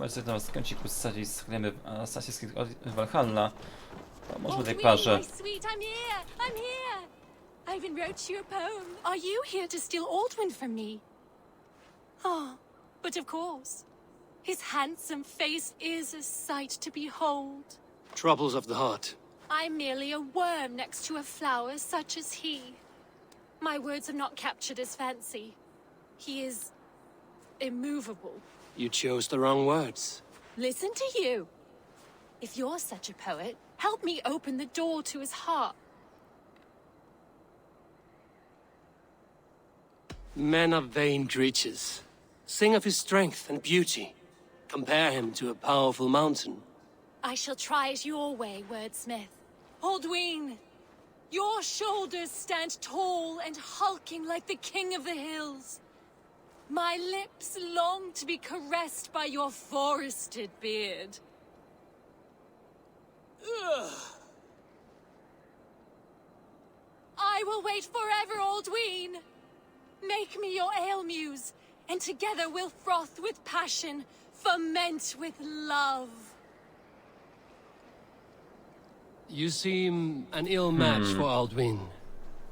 Bardzo to skręci ku stali z chlemy Assassin's Creed Valhalla. To może Old tej parze. my sweet, I'm here. I'm here. I even wrote you a poem. Are you here to steal Aldwin from me? Oh, but of course. His handsome face is a sight to behold. Troubles of the heart. I'm merely a worm next to a flower such as he. My words have not captured his fancy. He is immovable. You chose the wrong words. Listen to you. If you're such a poet, help me open the door to his heart. Men are vain creatures. Sing of his strength and beauty. Compare him to a powerful mountain. I shall try it your way, wordsmith. Aldwin, your shoulders stand tall and hulking like the king of the hills. My lips long to be caressed by your forested beard. Ugh. I will wait forever, Aldwin. Make me your ale muse, and together we'll froth with passion, ferment with love. You seem an ill match hmm. for Aldwin.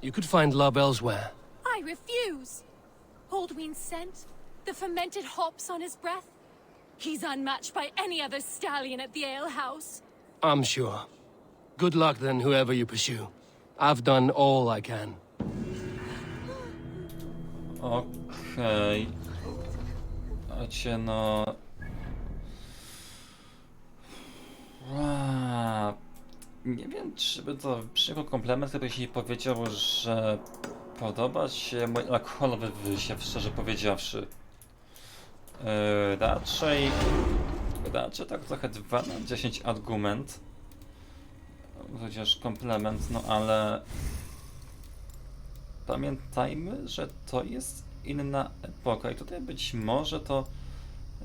You could find love elsewhere. I refuse. Aldwin's scent, the fermented hops on his breath. He's unmatched by any other stallion at the alehouse. I'm sure. Good luck then, whoever you pursue. I've done all I can. Okej. Słuchajcie, no... Ła, Nie wiem, czy by to przyjął komplement, gdybyś jej powiedział, że podoba się mój alkoholowy wysiew, szczerze powiedziawszy. Yy, raczej... Raczej tak trochę 2 na 10 argument. Chociaż komplement, no ale... Pamiętajmy, że to jest inna epoka i tutaj być może to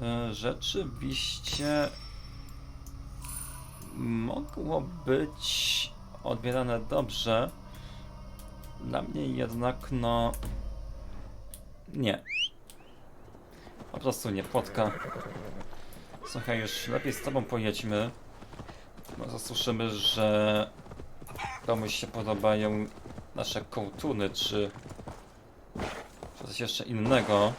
e, rzeczywiście mogło być odbierane dobrze. Dla mnie jednak no nie. Po prostu nie, płotka. Słuchaj, już lepiej z tobą pojedźmy. Bo zasłyszymy, że komuś się podobają nasze kołtuny, czy, czy coś jeszcze innego.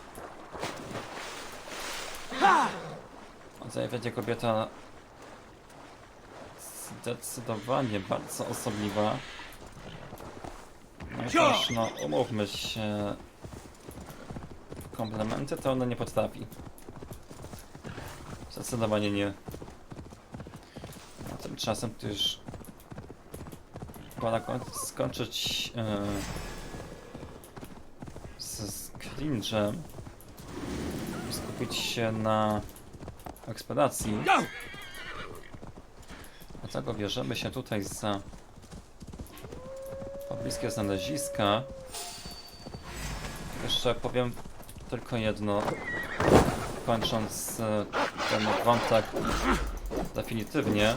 Będzie kobieta zdecydowanie bardzo osobliwa. No też, no, umówmy się, komplementy to ona nie potrafi. Zdecydowanie nie. A tymczasem to już pora koń- skończyć e, z, cringe'em i skupić się na eksploracji. Dlatego bierzemy się tutaj za pobliskie znaleziska. Jeszcze powiem tylko jedno, kończąc e, ten wątek definitywnie.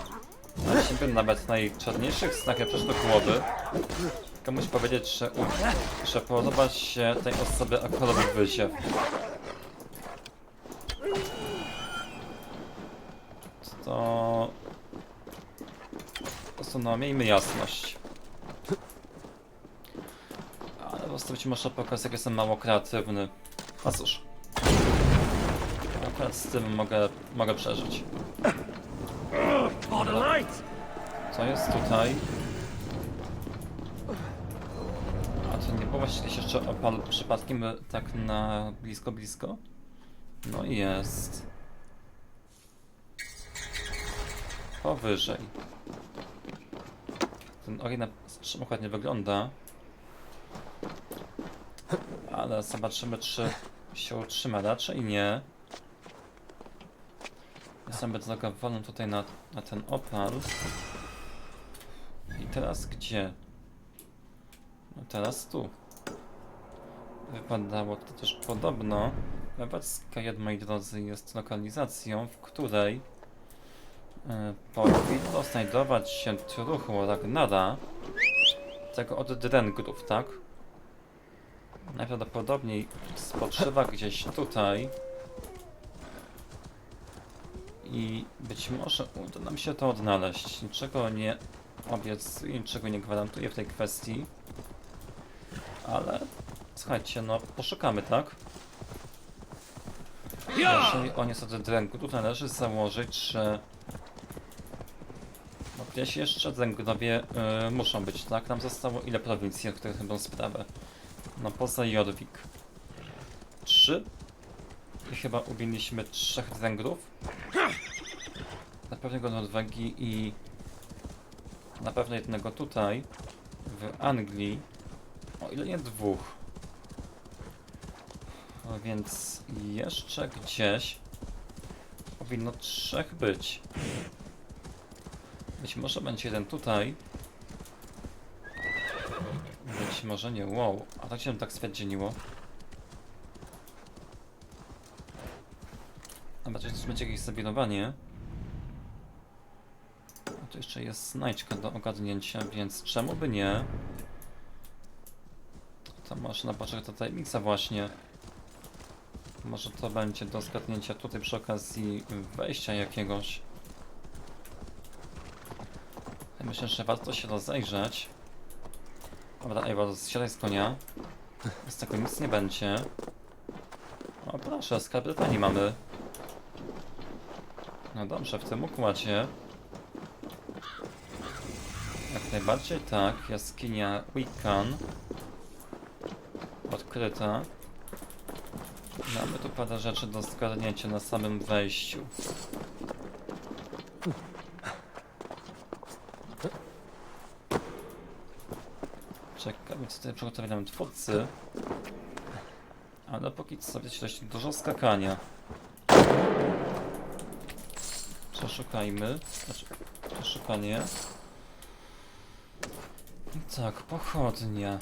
Jeśli by nawet najczarniejszych snach jak do głowy komuś powiedzieć, że, że podoba się tej osobie alkoholowy wysiew. To... Po prostu no, miejmy jasność. Ale po prostu być może pokaz, jak jestem mało kreatywny. A cóż. Akurat z tym mogę, mogę przeżyć. Co jest tutaj? A to nie było właśnie jeszcze opal przypadkiem tak na blisko, blisko? No i jest. Powyżej. Ten ogień na czym ładnie wygląda. Ale zobaczymy, czy się utrzyma. Raczej nie. Jestem bardzo wolny tutaj na, na ten opal. I teraz gdzie? No teraz tu. Wypadało to też podobno. Lewacka, moi drodzy, jest lokalizacją, w której e, powinno znajdować się truchło Ragnara, tego od Drengrów, tak? Najprawdopodobniej spoczywa gdzieś tutaj. i być może uda nam się to odnaleźć. Niczego nie obiecuję, niczego nie gwarantuję w tej kwestii. Ale słuchajcie, no poszukamy, tak? Jeżeli on jest od dręgu, tu należy założyć, że no gdzieś jeszcze dręgowie y, muszą być, tak? Nam zostało ile prowincji, o których będą sprawę? No poza Jorvik. Trzy? I chyba ubiliśmy trzech dręgrów. Na pewno Norwegii i na pewno jednego tutaj w Anglii. O ile nie dwóch. No więc jeszcze gdzieś powinno trzech być. Być może będzie jeden tutaj. Może nie. Wow, a tak się tak stwierdziło. Dobra, to będzie jakieś zabinowanie. A tu jeszcze jest znajdźka do ogarnięcia, więc czemu by nie? To można patrzeć do tajemnica właśnie. Może to będzie do zgadnięcia tutaj przy okazji wejścia jakiegoś. Ja Myślę, że warto się rozejrzeć. Dobra, Ewa, zsiadaj z konia. Z tego nic nie będzie. O proszę, skarb Brytanii mamy. No dobrze, w tym układzie. Jak najbardziej tak, jaskinia Wiccan. Odkryta. Mamy tu parę rzeczy do zgarnięcia na samym wejściu. Czekamy, tutaj przygotowali nam twórcy. Ale póki co wiecie, dość dużo skakania. Przeszukajmy. Znaczy, przeszukanie. Tak, pochodnie.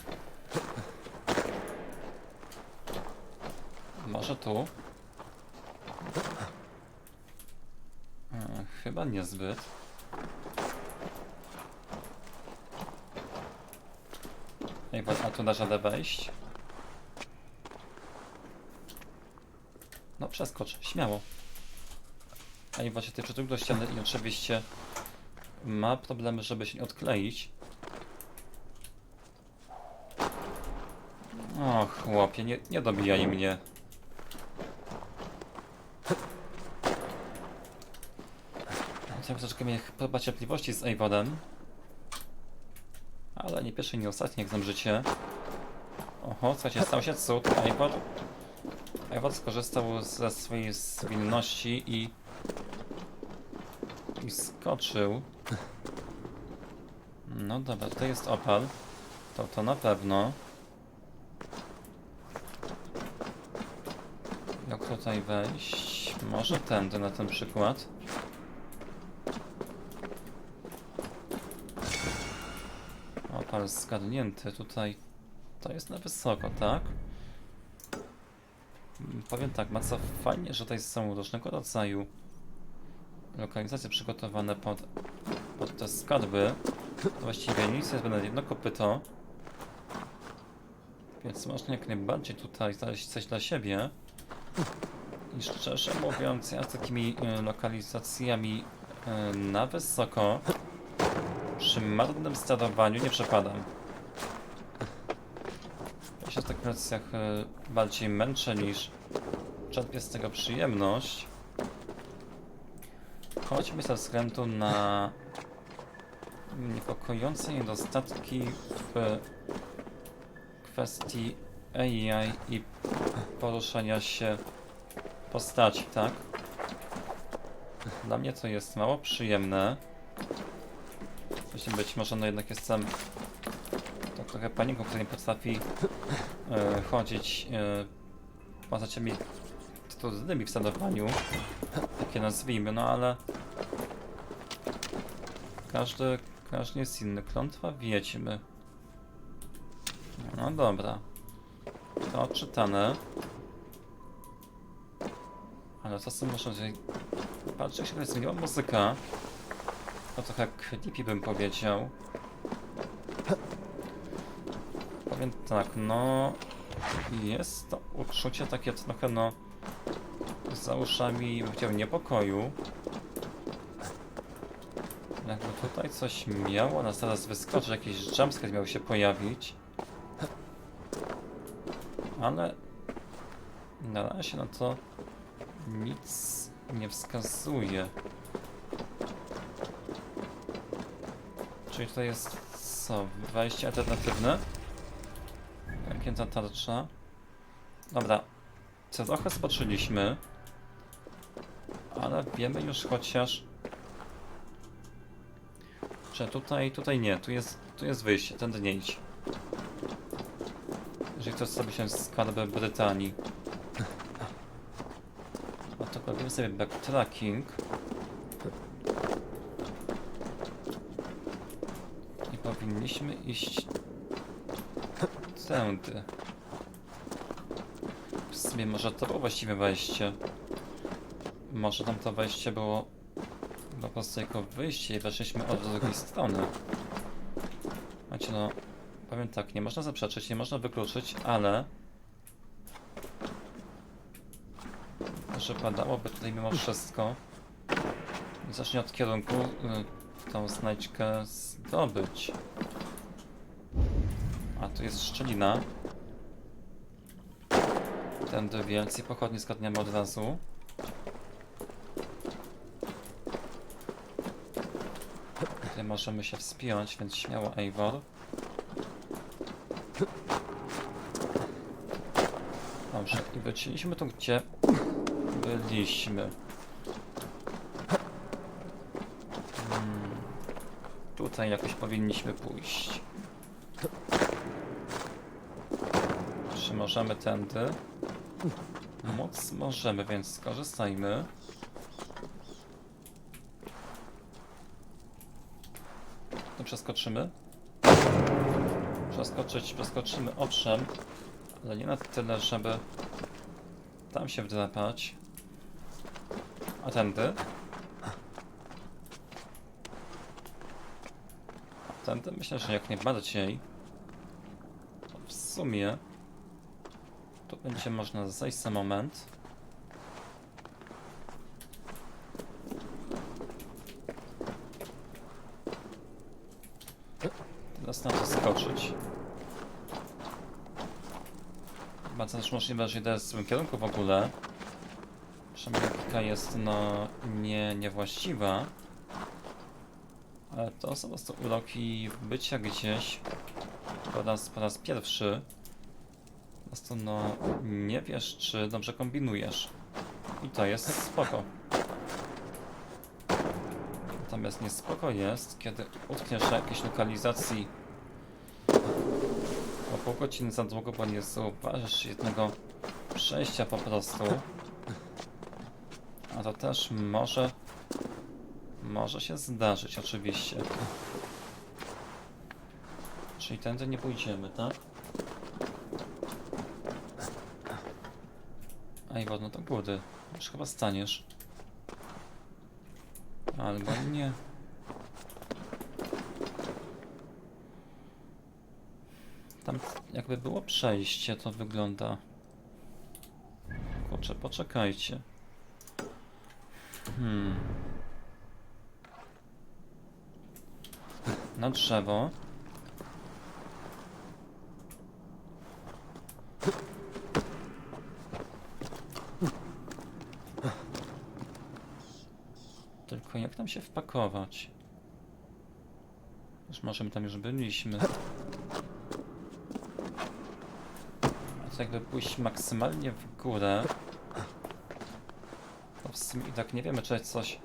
Może tu? E, chyba niezbyt. Ej, bo- a tu da radę wejść? No przeskocz, śmiało. Ej, właśnie ty przytul do ściany i oczywiście ma problemy, żeby się nie odkleić. O, chłopie, nie, nie dobijaj mnie. Chciałem troszeczkę mnie próba cierpliwości z Eivodem. Ale nie pierwszy, nie ostatni, jak znam życie. Oho, słuchajcie, stał się cud. Eivod... Eivod skorzystał ze swojej zwinności i... I skoczył. No dobra, to jest opal. To to na pewno. Jak tutaj wejść? Może tędy na ten przykład. Zgadnięty. Tutaj to jest na wysoko, tak? Mm, Powiem tak, Maca, fajnie, że tutaj są różnego rodzaju lokalizacje przygotowane pod, pod te skarby. To właściwie nic jest będę jedno kopyto. Więc można jak najbardziej tutaj znaleźć coś dla siebie. I szczerze mówiąc, ja z takimi e, lokalizacjami e, na wysoko przy marnym sterowaniu nie przepadam. Ja się w takich lokalizacjach e, bardziej męczę niż czerpię z tego przyjemność. Choćby ze względu na niepokojące niedostatki w kwestii AI i poruszania się postaci, tak? Dla mnie to jest mało przyjemne. Właśnie być może no jednak jestem tak trochę paniką, która nie potrafi e, chodzić e, postaciami trudnymi w stanowaniu. Takie nazwijmy, no ale każdy, każdy jest inny. Klątwa wiedźmy. No dobra. To odczytane. Ale co muszę tutaj... Patrzę, jak się zmieniła muzyka. To trochę creepy bym powiedział. Powiem tak, no... Jest to uczucie takie trochę, no... Za uszami, bym chciał, niepokoju. Jakby tutaj coś miało nas zaraz wyskoczyć, jakiś jumpscare miał się pojawić. Ale na razie no to nic nie wskazuje. Czyli to jest co? Wejście alternatywne? Pęknięta tarcza. Dobra. Co trochę zobaczyliśmy. Ale wiemy już chociaż że tutaj, tutaj nie, tu jest, tu jest wyjście, tędy nie idź. Jeżeli chcesz sobie się skarby Brytanii. No to robimy sobie backtracking. I powinniśmy iść tędy. W sumie może to było właściwe wejście. Może tam to wejście było po prostu jako wyjście i weszliśmy od drugiej strony. Macie no, powiem tak, nie można zaprzeczyć, nie można wykluczyć, ale że padałoby tutaj mimo wszystko zacznie od kierunku y, tą znajdźkę zdobyć. A tu jest szczelina. Tędy więcej pochodni zgadniamy od razu. Tutaj możemy się wspiąć, więc śmiało Eivor. Dobrze, i wróciliśmy tu, gdzie byliśmy. Hmm. Tutaj jakoś powinniśmy pójść. Czy możemy tędy? Moc możemy, więc skorzystajmy. To przeskoczymy. Przeskoczyć, przeskoczymy owszem, ale nie na tyle, żeby tam się wdrapać. A tędy? Tędy myślę, że jak najbardziej. To w sumie tu będzie można zejść za moment. Teraz na to skoczyć. Bardzo też możliwe, że idę w złym kierunku w ogóle. Przynajmniej jest no nie, niewłaściwa. Ale to są po prostu uroki bycia gdzieś po raz, po raz pierwszy. Po prostu no nie wiesz, czy dobrze kombinujesz. I to jest spoko. Natomiast niespoko jest, kiedy utkniesz na jakiejś lokalizacji o pół godziny za długo, bo nie zauważysz jednego przejścia po prostu. A to też może... Może się zdarzyć, oczywiście. Czyli tędy nie pójdziemy, tak? Ej, wodno do góry. Już chyba staniesz. Albo nie. Tam jakby było przejście, to wygląda... Kurczę, poczekajcie. Hmm. Na drzewo. Tylko jak tam się wpakować? Już możemy tam już byliśmy. A to jakby pójść maksymalnie w górę. To w sumie i tak nie wiemy, czy coś.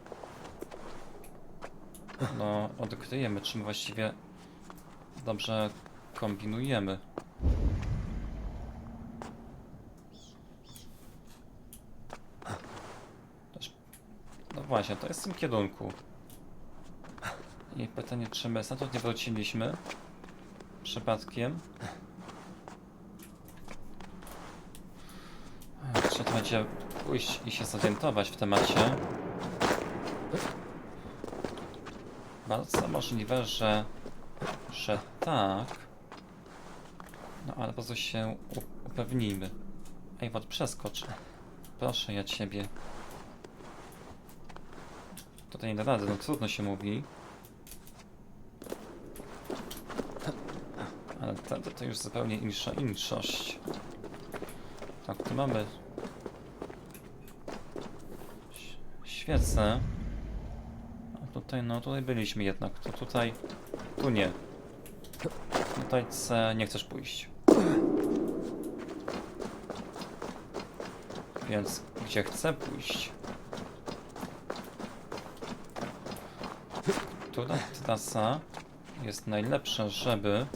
No, odkryjemy, czym właściwie dobrze kombinujemy. No właśnie, to jest w tym kierunku. I pytanie, czy my stamtąd nie wróciliśmy? Przypadkiem? Trzeba będzie pójść i się zorientować w temacie. Bardzo możliwe, że, że tak. No ale po co się upewnijmy. Ej, wod przeskocz. Proszę ja ciebie. Tutaj nie da rady, no trudno się mówi. Ale wtedy to już zupełnie insza inszość. Tak, tu mamy... Świecę tutaj, no tutaj byliśmy jednak, to tutaj... Tu nie. Tutaj C nie chcesz pójść. Więc gdzie chcę pójść? Która trasa jest najlepsza, żeby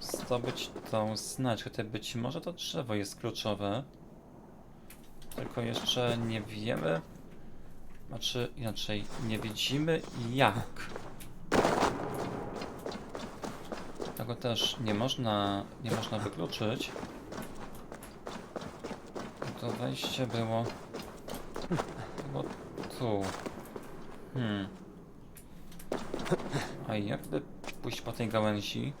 zdobyć tą znaczkę. Tutaj być może to drzewo jest kluczowe. Tylko jeszcze nie wiemy. Znaczy inaczej, nie widzimy jak. Tego też nie można, nie można wykluczyć. To wejście było. Było tu. Hmm. A jakby pójść po tej gałęzi?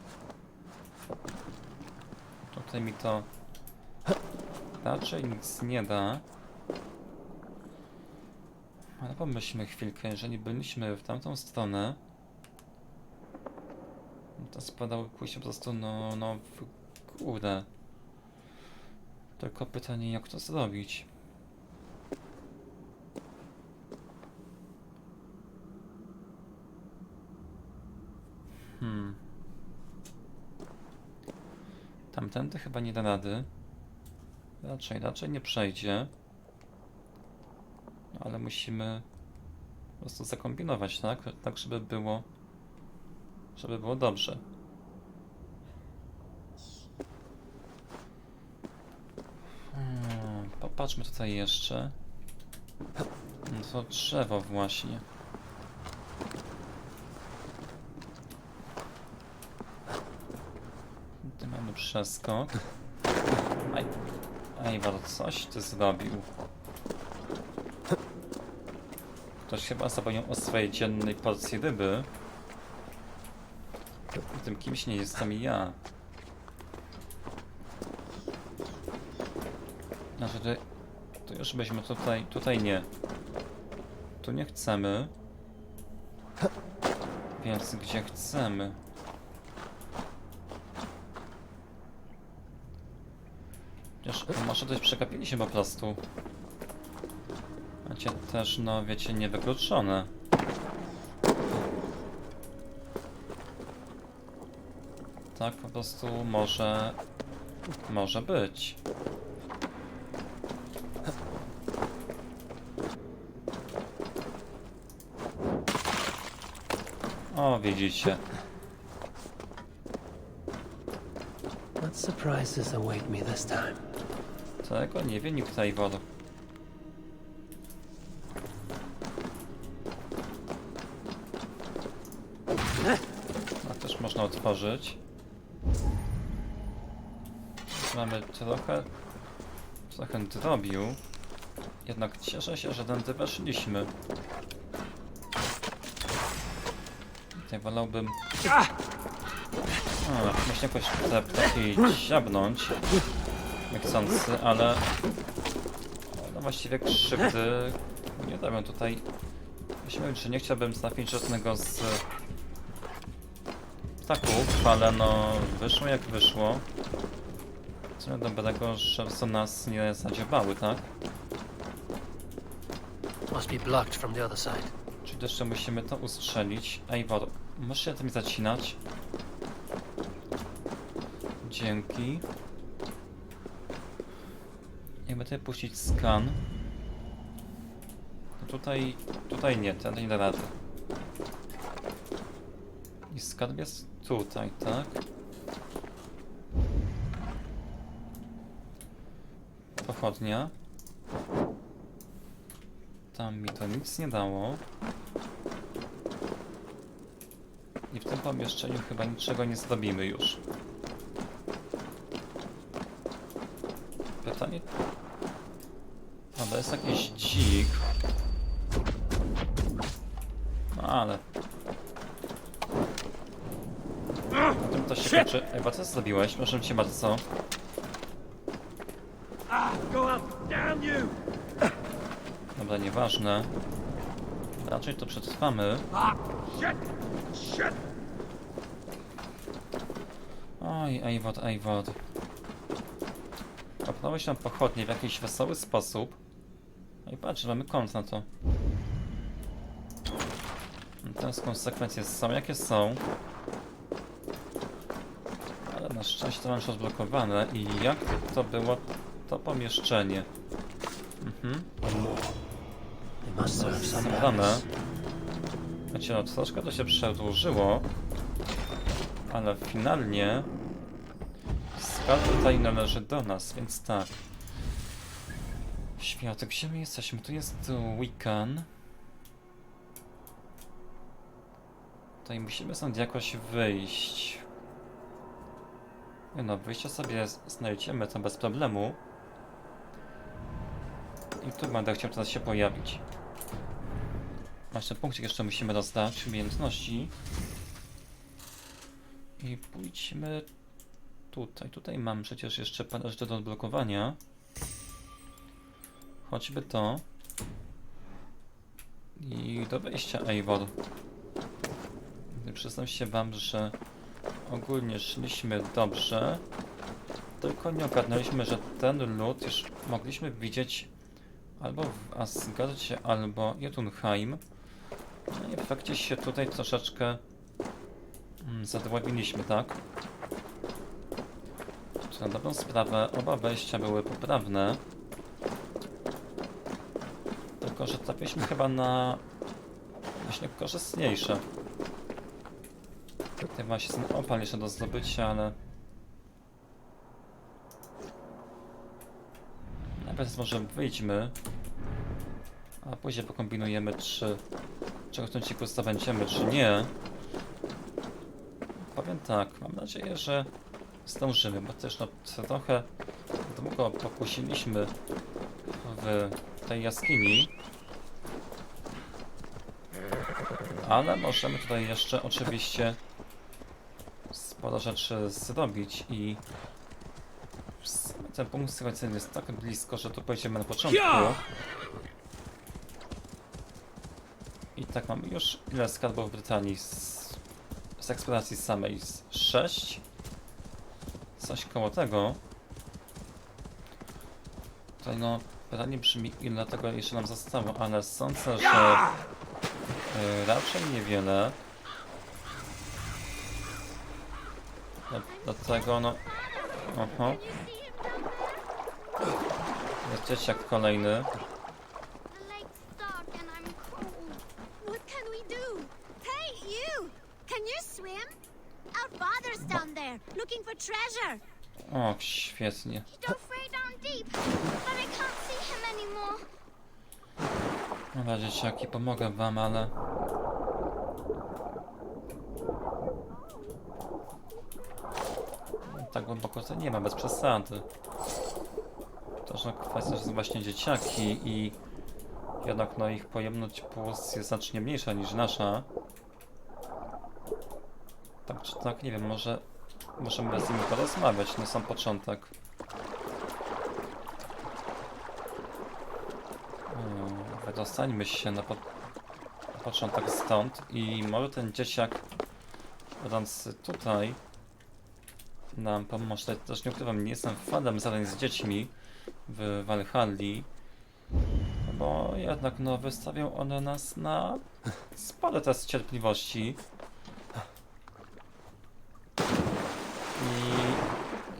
Tutaj mi to raczej nic nie da. Ale pomyślmy chwilkę, jeżeli byliśmy w tamtą stronę, to spadały pójść po prostu no, no w górę. Tylko pytanie, jak to zrobić? Hmm. Tamtędy chyba nie da rady. Raczej, raczej nie przejdzie. Ale musimy po prostu zakombinować, tak? Tak, żeby było... Żeby było dobrze. Hmm, popatrzmy tutaj jeszcze. No to drzewo właśnie. Tu mamy przeskok. Aj, aj, bardzo coś ty zrobił. Ktoś chyba zapomniał o swojej dziennej porcji ryby. Tym kimś nie jestem ja. Znaczy, to, to już byśmy tutaj, tutaj nie. Tu nie chcemy. Więc gdzie chcemy? Chociaż może coś przegapiliśmy po prostu. Macie też, no wiecie, niewykluczone. Tak po prostu może... Może być. O, widzicie. What surprises await me this time? Tego nie wie nikt Eivor. Można otworzyć. Mamy trochę... Trochę drobiu. Jednak cieszę się, że tędy weszliśmy. Tutaj wolałbym... A, myślę jakoś te ptaki ziabnąć niechcący, ale no właściwie krzywdy nie robią tutaj. Musimy że nie chciałbym trafić żadnego z ptaków, ale no wyszło jak wyszło. Co dobrego, że są nas nie zadziobały, tak? Must be blocked from the other side. Czyli jeszcze musimy to ustrzelić. Eivor, możesz się tym zacinać? Dzięki. Jakby tutaj puścić skan. To tutaj, tutaj nie, ten nie da rady. I skarb jest tutaj, tak? Pochodnia. Tam mi to nic nie dało. I w tym pomieszczeniu chyba niczego nie zrobimy już. Pytanie... No to jest jakiś dzik. Ewa, co zrobiłeś? Proszę cię bardzo. Damn you! Dobra, nieważne. Raczej to przetrwamy. Ah! Oj, Eivor, Eivor. Opnąłeś nam pochodnie w jakiś wesoły sposób. No i patrz, mamy kąt na to. Teraz konsekwencje są jakie są. Szczęście to mam już odblokowane. I jak to było to pomieszczenie? Mhm. Zabrane. Wiecie, no troszkę to się przedłużyło, ale finalnie skarb tutaj należy do nas, więc tak. Światek, gdzie my jesteśmy? Tu jest Wiccan. Tutaj musimy stąd jakoś wyjść. No, wyjście sobie znajdziemy to bez problemu. I tu będę chciał teraz się pojawić. Właśnie punkcik jeszcze musimy rozdać, umiejętności. I pójdźmy tutaj. Tutaj mam przecież jeszcze parę rzeczy do odblokowania. Choćby to. I do wejścia Eivor. Przyznam się wam, że ogólnie szliśmy dobrze. Tylko nie ogarnęliśmy, że ten lód już mogliśmy widzieć albo w Asgardzie, albo Jotunheim. No i w efekcie się tutaj troszeczkę mm, zadławiliśmy, tak? Czy na dobrą sprawę oba wejścia były poprawne. Tylko, że trafiliśmy chyba na właśnie korzystniejsze. Tutaj właśnie jest ten opal jeszcze do zdobycia, ale... Najpierw może wyjdźmy, a później pokombinujemy, czy czego w tym ciku zdobędziemy, czy nie. Powiem tak, mam nadzieję, że zdążymy, bo też no trochę długo pokusiliśmy w tej jaskini. Ale możemy tutaj jeszcze oczywiście sporo rzeczy zrobić i ten punkt skrajcenia jest tak blisko, że tu pojedziemy na początku. I tak mamy już ile skarbów w Brytanii z, z eksploracji samej? Z 6? Coś koło tego. Tutaj no, pytanie brzmi ile tego jeszcze nam zostało, ale sądzę, że y, raczej niewiele. Do, do tego no... Oho, jest dzieciak kolejny. The lake's dark and I'm cold. What can we do? Hey, you! Can you swim? Our father's down there, looking for treasure. O, świetnie. Dobra, dzieciaki, pomogę wam, ale... Tak głęboko to nie ma, bez przesady. To, że kwestia, że są właśnie dzieciaki i jednak no ich pojemność puls jest znacznie mniejsza niż nasza. Tak czy tak, nie wiem, może możemy z nimi porozmawiać na sam początek. Hmm, Wydostańmy się na, po na początek stąd i może ten dzieciak będąc tutaj nam pomoże. Też nie ukrywam, nie jestem fanem zadań z dziećmi w Valhalli, bo jednak no wystawią one nas na spory test cierpliwości.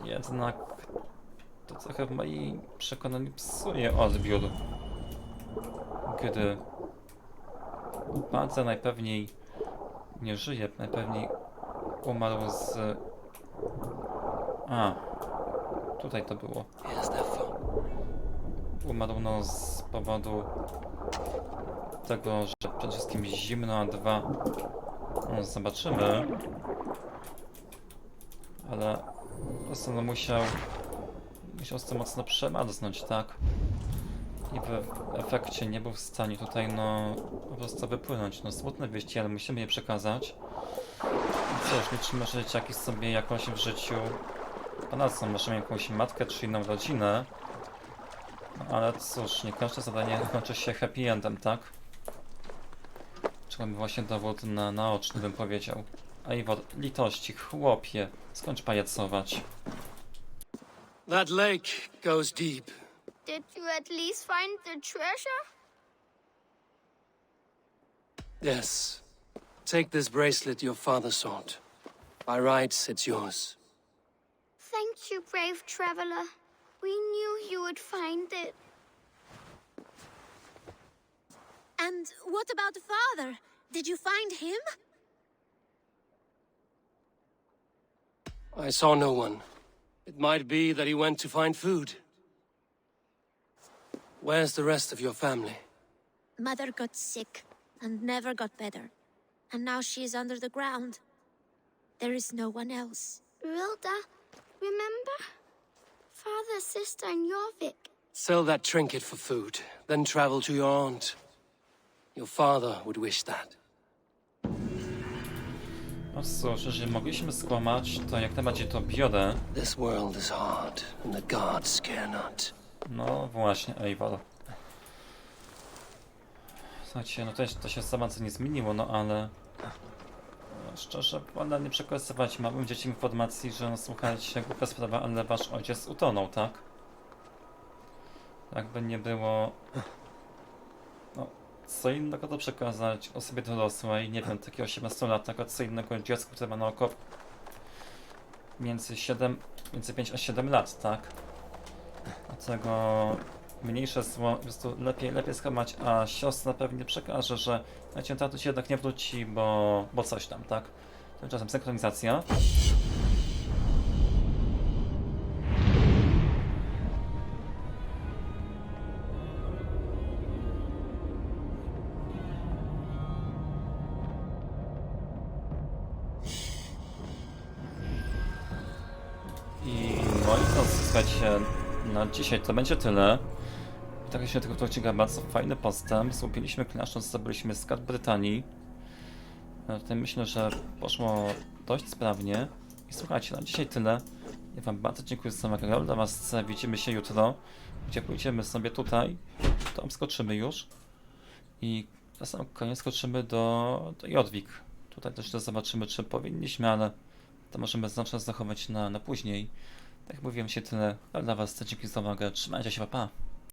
I jednak to trochę w moim przekonaniu psuje odbiór kiedy Padze najpewniej nie żyje, najpewniej umarł z... A, tutaj to było. Phone. Umarł no z powodu tego, że przede wszystkim zimno, a dwa... No, zobaczymy. Ale po prostu no musiał... Musiał tym mocno przemarznąć, tak? I w efekcie nie był w stanie tutaj, no, po prostu wypłynąć. No, smutne wieści, ale musimy je przekazać. I cóż, liczymy, że dzieciaki sobie jakoś w życiu ponadzą. Może mieć jakąś matkę czy inną rodzinę. No, ale cóż, nie każde zadanie kończy się happy endem, tak? Czego mi właśnie dowód na naoczny, bym powiedział. Eivor, litości, chłopie, skończ pajacować. That lake goes deep. Did you at least find the treasure? Yes. Take this bracelet your father sought. By rights, it's yours. Thank you, brave traveler. We knew you would find it. And what about the father? Did you find him? I saw no one. It might be that he went to find food. Where's the rest of your family? Mother got sick and never got better. And now she is under the ground. There is no one else. Rilda, remember? Father, sister, and Jorvik. Sell that trinket for food, then travel to your aunt. Your father would wish that. No cóż, jeżeli mogliśmy skłamać, to jak najbardziej to biorę. This world is hard, and the gods care not. No właśnie, Eivor. Słuchajcie, no to, to się sama co nie zmieniło, no ale... Szczerze, wolę nie przekazywać małym dzieciom informacji, że no słuchajcie, głupia sprawa, ale wasz ojciec utonął, tak? Jakby nie było... No, co innego to przekazać osobie dorosłej, nie wiem, takiego 18-latka, co innego dziecku, które ma na około między 7, między 5 a 7 lat, tak? Dlatego mniejsze zło, po prostu lepiej, lepiej skłamać, a siostra pewnie przekaże, że wiecie, tato się jednak nie wróci, bo, bo coś tam, tak? Tymczasem synchronizacja. I moi drodzy, słuchajcie, na dzisiaj to będzie tyle. Tak się tego odcinka bardzo fajny postęp. Słupiliśmy klasztor, zdobyliśmy skarb Brytanii. W tym myślę, że poszło dość sprawnie. I słuchajcie, na dzisiaj tyle. Ja wam bardzo dziękuję za uwagę. Dla was widzimy się jutro, gdzie pójdziemy sobie tutaj. To skoczymy już. I na sam koniec skoczymy do, do Jodwik. Tutaj też zobaczymy, czy powinniśmy, ale to możemy znacznie zachować na, na później. Tak jak mówiłem się tyle, dla was dzięki za uwagę. Trzymajcie się, pa, pa.